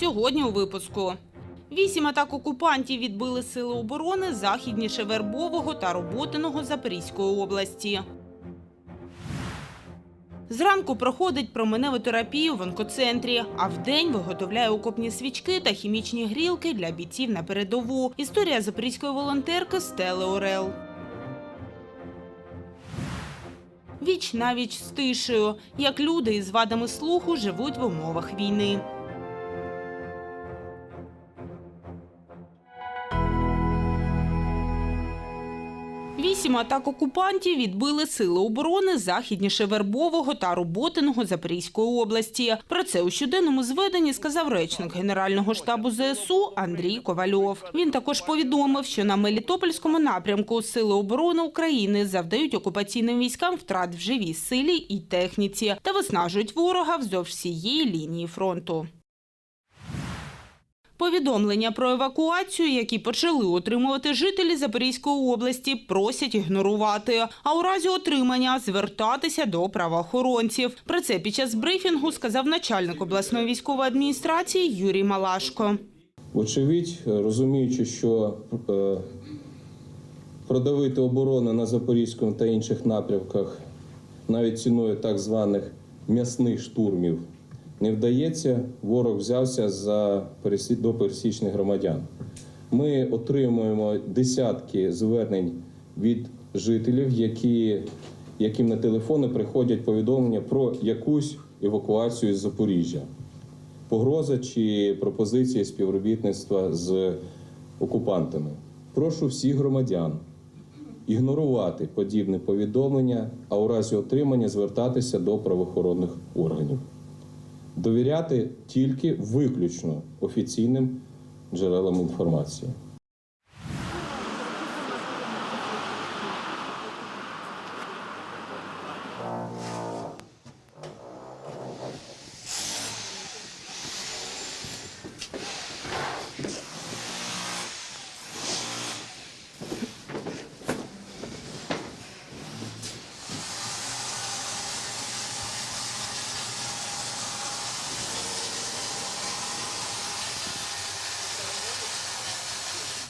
Сьогодні у випуску. Вісім атак окупантів відбили сили оборони західніше Вербового та Роботиного Запорізької області. Зранку проходить променеву терапію в онкоцентрі, а вдень виготовляє окопні свічки та хімічні грілки для бійців на передову. Історія запорізької волонтерки Стели Орел. Віч навіч з тишею, як люди із вадами слуху живуть в умовах війни. Вісім атак окупантів відбили сили оборони західніше Вербового та Роботиного Запорізької області. Про це у щоденному зведенні сказав речник Генерального штабу ЗСУ Андрій Ковальов. Він також повідомив, що на Мелітопольському напрямку сили оборони України завдають окупаційним військам втрат в живій силі і техніці та виснажують ворога вздовж всієї лінії фронту. Повідомлення про евакуацію, які почали отримувати жителі Запорізької області, просять ігнорувати, а у разі отримання звертатися до правоохоронців. Про це під час брифінгу сказав начальник обласної військової адміністрації Юрій Малашко. Вочевидь, розуміючи, що е, продавити оборону на Запорізькому та інших напрямках навіть ціною так званих м'ясних штурмів не вдається, ворог взявся за до пересічних громадян. Ми отримуємо десятки звернень від жителів, які, яким на телефони приходять повідомлення про якусь евакуацію з Запоріжжя погроза чи пропозиції співробітництва з окупантами. Прошу всіх громадян ігнорувати подібне повідомлення, а у разі отримання звертатися до правоохоронних органів. Довіряти тільки виключно офіційним джерелам інформації.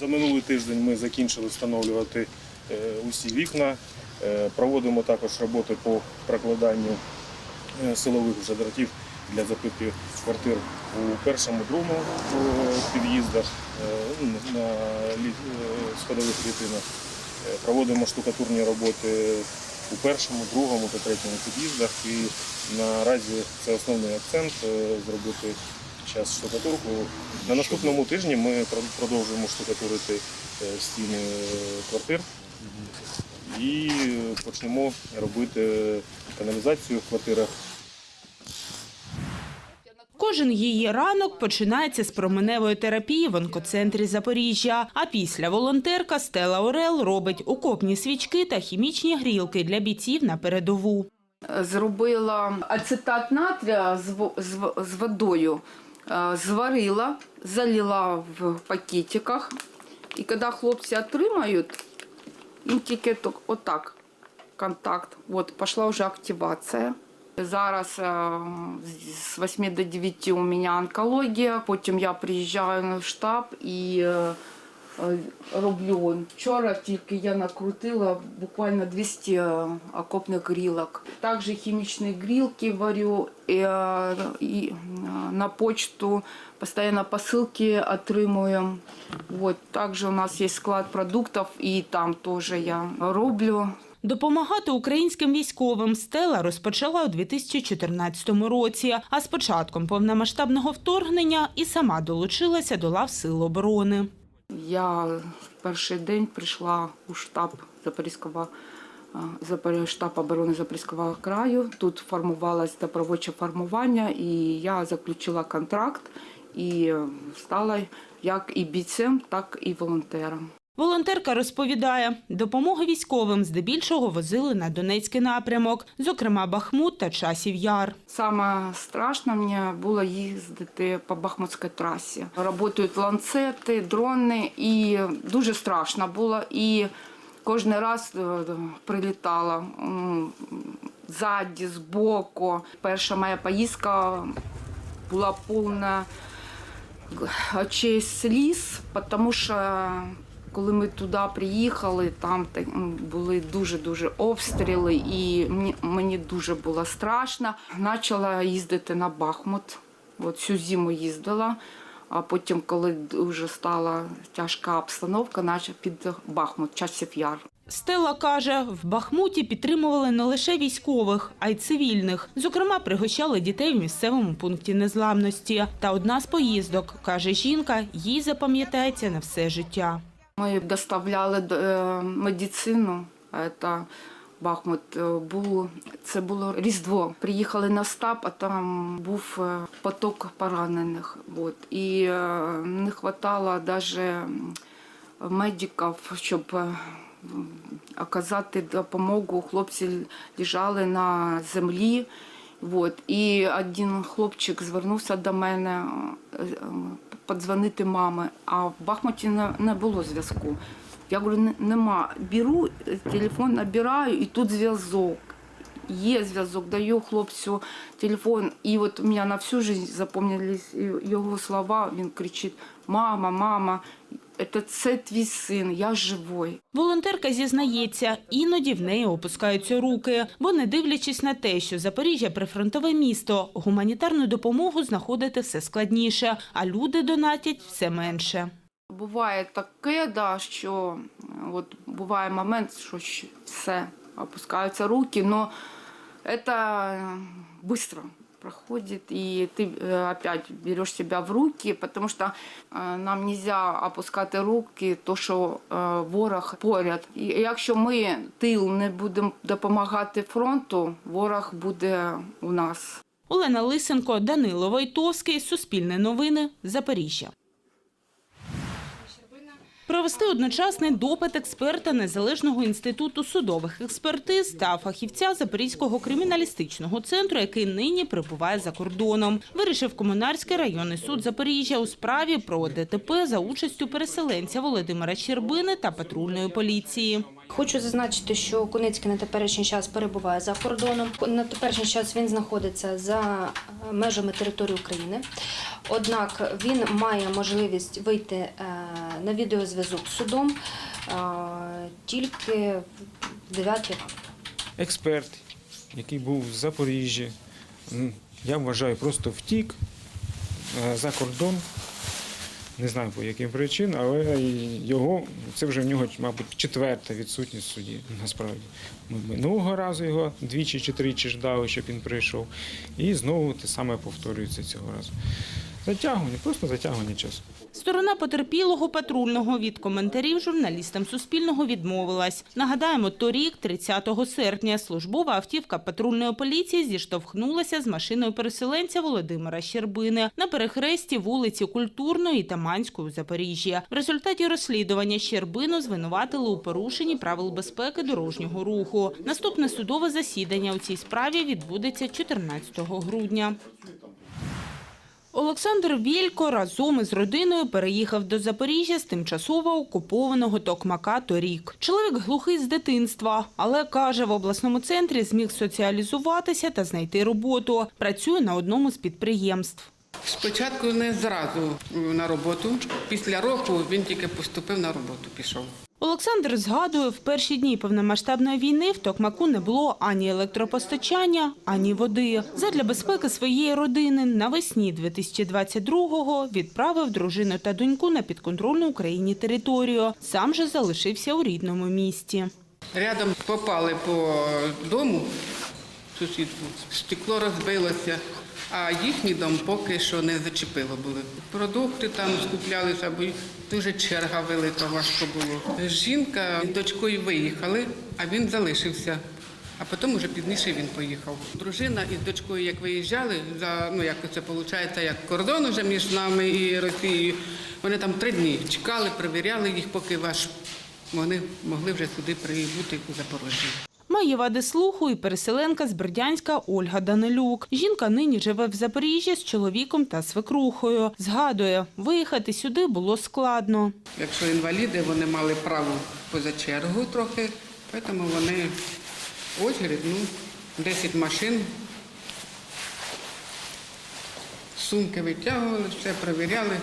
За минулий тиждень ми закінчили встановлювати е, усі вікна. Е, Проводимо також роботи по прокладанню е, силових вже дротів для запитки квартир у першому, другому під'їздах ну, на сходових клітинах. Проводимо штукатурні роботи у першому, другому та третьому під'їздах. І наразі це основний акцент зробити час штукатурку. На наступному тижні ми продовжуємо штукатурити е, стіни е, квартир і почнемо робити каналізацію в квартирах. Кожен її ранок починається з променевої терапії в онкоцентрі Запоріжжя. А після волонтерка Стела Орел робить окопні свічки та хімічні грілки для бійців на передову. зробила ацетат натрія з, во- з, водою, зварила, залила в пакетиках. І коли хлопці отримають, їм тільки так- отак контакт. От пішла вже активація. Зараз з 8 до 9 у мене онкологія, потім я приїжджаю на штаб і роблю. Вчора тільки я накрутила буквально 200 е, окопних грілок. Також хімічні грілки варю і, е, і е, на почту постійно посилки отримую. Вот. Також у нас є склад продуктів і там теж я роблю. Допомагати українським військовим Стела розпочала у 2014 році. А з початком повномасштабного вторгнення і сама долучилася до лав сил оборони. Я в перший день прийшла у штаб Запорізького е, штаб оборони Запорізького краю. Тут формувалось добровольче формування, і я заключила контракт і стала як і бійцем, так і волонтером. Волонтерка розповідає, допомоги військовим здебільшого возили на Донецький напрямок, зокрема Бахмут та Часів Яр. Саме страшно мені було їздити по Бахмутській трасі. Працюють ланцети, дрони, і дуже страшно було. І кожен раз е, прилітала ззаді, збоку. Перша моя поїздка була повна очей сліз, тому що коли ми туди приїхали, там були дуже-дуже обстріли, і мені, дуже було страшно. Почала їздити на Бахмут. От всю зиму їздила. А потім, коли вже стала тяжка обстановка, наче під Бахмут, часів яр. Стелла каже, в Бахмуті підтримували не лише військових, а й цивільних. Зокрема, пригощали дітей в місцевому пункті незламності. Та одна з поїздок, каже жінка, їй запам'ятається на все життя. Ми доставляли е, медицину. Це Бахмут був це було Різдво. Приїхали на штаб, а там був е, поток поранених. От. І е, не вистачало навіть медиків, щоб оказати допомогу. Хлопці лежали на землі. От. І один хлопчик звернувся до мене е, е, подзвонити мамі, а в Бахмуті не, не було зв'язку. Я говорю, нема. Беру е, телефон, набираю, і тут зв'язок. Є зв'язок, даю хлопцю телефон. І от у мене на всю життя запам'ятались його слова. Він кричить: Мама, мама, це, це твій син, я живой. Волонтерка зізнається, іноді в неї опускаються руки, бо не дивлячись на те, що Запоріжжя прифронтове місто, гуманітарну допомогу знаходити все складніше, а люди донатять все менше. Буває таке, да, що от буває момент, що все, опускаються руки, но это быстро проходит, и ты э, опять берешь себя в руки, потому что э, нам нельзя опускати руки, то що е, ворог поряд. І якщо ми тил не будемо допомагати фронту, ворог буде у нас. Олена Лисенко, Данило Войтовський, Суспільне новини, Запоріжжя. Провести одночасний допит експерта Незалежного інституту судових експертиз та фахівця Запорізького криміналістичного центру, який нині перебуває за кордоном, вирішив Комунарський районний суд Запоріжжя у справі про ДТП за участю переселенця Володимира Щербини та патрульної поліції. Хочу зазначити, що Куницький на теперішній час перебуває за кордоном. На теперішній час він знаходиться за е, межами території України. Однак він має можливість вийти е, на відеозв'язок з судом е, тільки в 9 ранку. експерт, який був в Запоріжжі, я вважаю, просто втік за кордон. Не знаю по яким причинам, але його це вже в нього, мабуть, четверта відсутність в суді. Насправді ми минулого разу його двічі чи тричі ждали, щоб він прийшов, і знову те саме повторюється цього разу. Затягування, просто затягування часу. Сторона потерпілого патрульного від коментарів журналістам Суспільного відмовилась. Нагадаємо, торік, 30 серпня, службова автівка патрульної поліції зіштовхнулася з машиною переселенця Володимира Щербини на перехресті вулиці Культурної та Манської у Запоріжжі. В результаті розслідування Щербину звинуватили у порушенні правил безпеки дорожнього руху. Наступне судове засідання у цій справі відбудеться 14 грудня. Олександр Вілько разом із родиною переїхав до Запоріжжя з тимчасово окупованого Токмака торік. Чоловік глухий з дитинства, але каже, в обласному центрі зміг соціалізуватися та знайти роботу. Працює на одному з підприємств. Спочатку не зразу на роботу. Після року він тільки поступив на роботу, пішов. Олександр згадує, в перші дні повномасштабної війни в Токмаку не було ані електропостачання, ані води. Задля безпеки своєї родини навесні 2022-го відправив дружину та доньку на підконтрольну Україні територію. Сам же залишився у рідному місті. Рядом попали по дому сусідку, стекло розбилося, а їхній дом поки що не зачепило були. Продукти там скуплялися, бо дуже черга велика, важко було. Жінка з дочкою виїхали, а він залишився. А потім уже пізніше він поїхав. Дружина із дочкою, як виїжджали, за ну як це виходить, як кордон уже між нами і Росією. Вони там три дні чекали, перевіряли їх, поки ваш вони могли вже сюди прибути у Запорожжя. Має вади слуху і переселенка з Бердянська Ольга Данилюк. Жінка нині живе в Запоріжжі з чоловіком та свекрухою. Згадує, виїхати сюди було складно. Якщо інваліди, вони мали право поза чергу трохи, тому вони очередь, ну, 10 машин, сумки витягували, все перевіряли.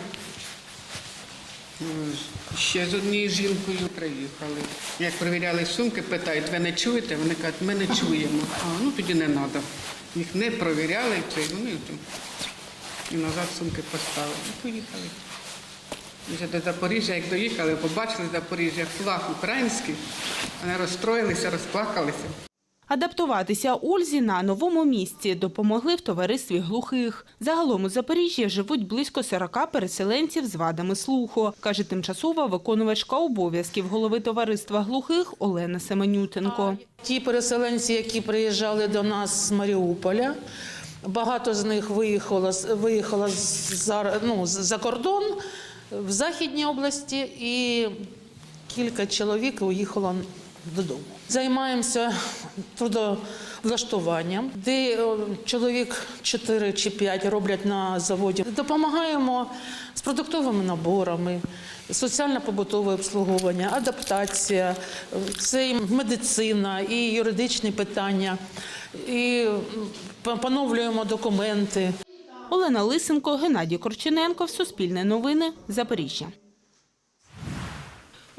Ще з однією жінкою приїхали. Як перевіряли сумки, питають, ви не чуєте? Вони кажуть, ми не чуємо. А ну тоді не треба. Їх не провіряли, це вони там і назад сумки поставили. І поїхали. І Вже до Запоріжжя, як доїхали, побачили Запоріжжя, флаг український, вони розстроїлися, розплакалися. Адаптуватися Ользі на новому місці допомогли в товаристві глухих. Загалом у Запоріжжі живуть близько 40 переселенців з вадами слуху, каже тимчасова виконувачка обов'язків голови товариства глухих Олена Семенютенко. Ті переселенці, які приїжджали до нас з Маріуполя, багато з них виїхало, виїхало за, ну, за кордон в Західній області, і кілька чоловік уїхало додому. Займаємося трудовлаштуванням, де чоловік 4 чи 5 роблять на заводі. Допомагаємо з продуктовими наборами, соціально-побутове обслуговування, адаптація, це і медицина, і юридичні питання, і поновлюємо документи. Олена Лисенко, Геннадій Корчененко, Суспільне новини, Запоріжжя.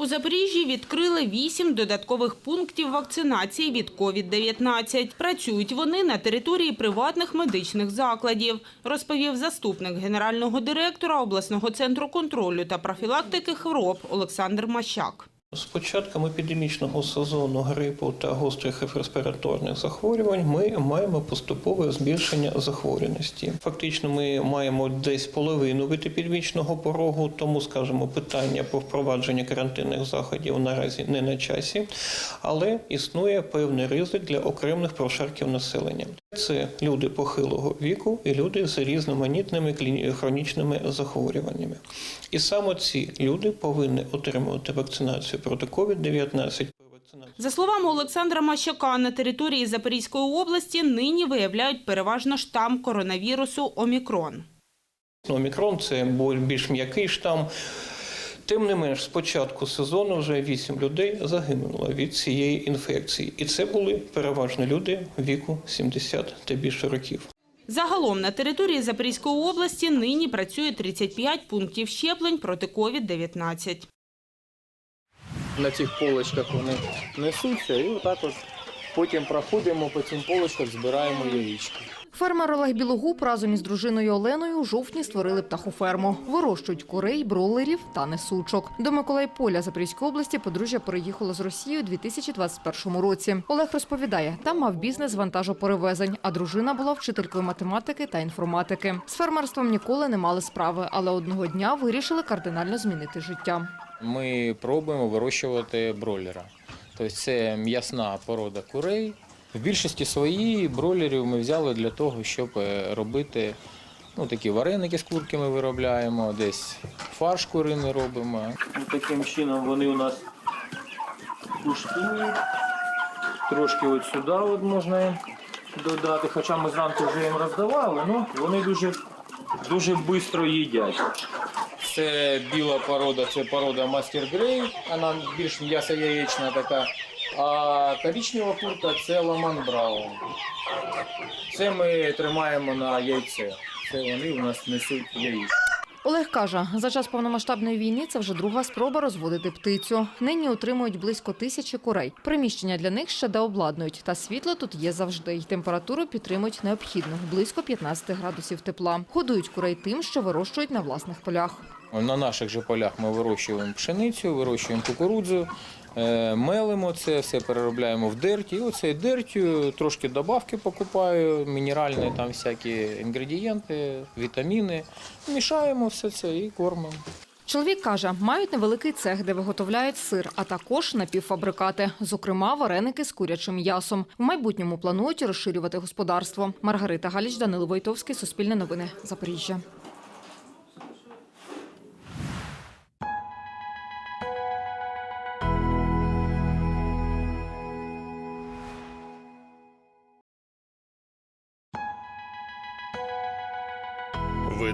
У Запоріжжі відкрили вісім додаткових пунктів вакцинації від COVID-19. Працюють вони на території приватних медичних закладів, розповів заступник генерального директора обласного центру контролю та профілактики хвороб Олександр Мащак. З початком епідемічного сезону грипу та гострих респіраторних захворювань ми маємо поступове збільшення захворюваності. Фактично, ми маємо десь половину від епідемічного порогу, тому скажімо, питання про впровадження карантинних заходів наразі не на часі, але існує певний ризик для окремих прошарків населення. Це люди похилого віку і люди з різноманітними хронічними захворюваннями. І саме ці люди повинні отримувати вакцинацію проти COVID-19. За словами Олександра Мащака, на території Запорізької області нині виявляють переважно штам коронавірусу Омікрон. Омікрон це більш м'який штам. Тим не менш, з початку сезону вже 8 людей загинуло від цієї інфекції. І це були переважно люди віку 70 та більше років. Загалом на території Запорізької області нині працює 35 пунктів щеплень проти COVID-19. на цих полочках вони несуться, і отак от потім проходимо по цим полочках, збираємо яєчки. Фермер Олег Білогуб разом із дружиною Оленою у жовтні створили птахоферму. Вирощують курей, бролерів та несучок. До Миколайполя Запорізької області подружжя переїхало з Росії у 2021 році. Олег розповідає, там мав бізнес вантажоперевезень, а дружина була вчителькою математики та інформатики. З фермерством ніколи не мали справи, але одного дня вирішили кардинально змінити життя. Ми пробуємо вирощувати бройлера. Тобто це м'ясна порода курей. В більшості своїй бройлерів ми взяли для того, щоб е, робити ну, такі вареники з курки ми виробляємо, десь фарш куриний робимо. Таким чином вони у нас куштують. Трошки от сюди от можна додати, хоча ми зранку вже їм роздавали, але вони дуже, дуже швидко їдять. Це біла порода, це порода Мастер Грей, вона більш м'ясо-яєчна така. А коричнева курка це Ламан Браун. Це ми тримаємо на яйце. Це вони у нас несуть яєчко. Олег каже, за час повномасштабної війни це вже друга спроба розводити птицю. Нині утримують близько тисячі курей. Приміщення для них ще дообладнують, та світло тут є завжди. й Температуру підтримують необхідну – близько 15 градусів тепла. Годують курей тим, що вирощують на власних полях. На наших же полях ми вирощуємо пшеницю, вирощуємо кукурудзу, е, мелимо це, все переробляємо в дерті. Оцей дертю трошки добавки покупаю, мінеральні там всякі інгредієнти, вітаміни. Мішаємо все це і кормимо. Чоловік каже, мають невеликий цех, де виготовляють сир, а також напівфабрикати, зокрема вареники з курячим м'ясом. В майбутньому планують розширювати господарство. Маргарита Галіч, Данило Войтовський, Суспільне новини, Запоріжжя.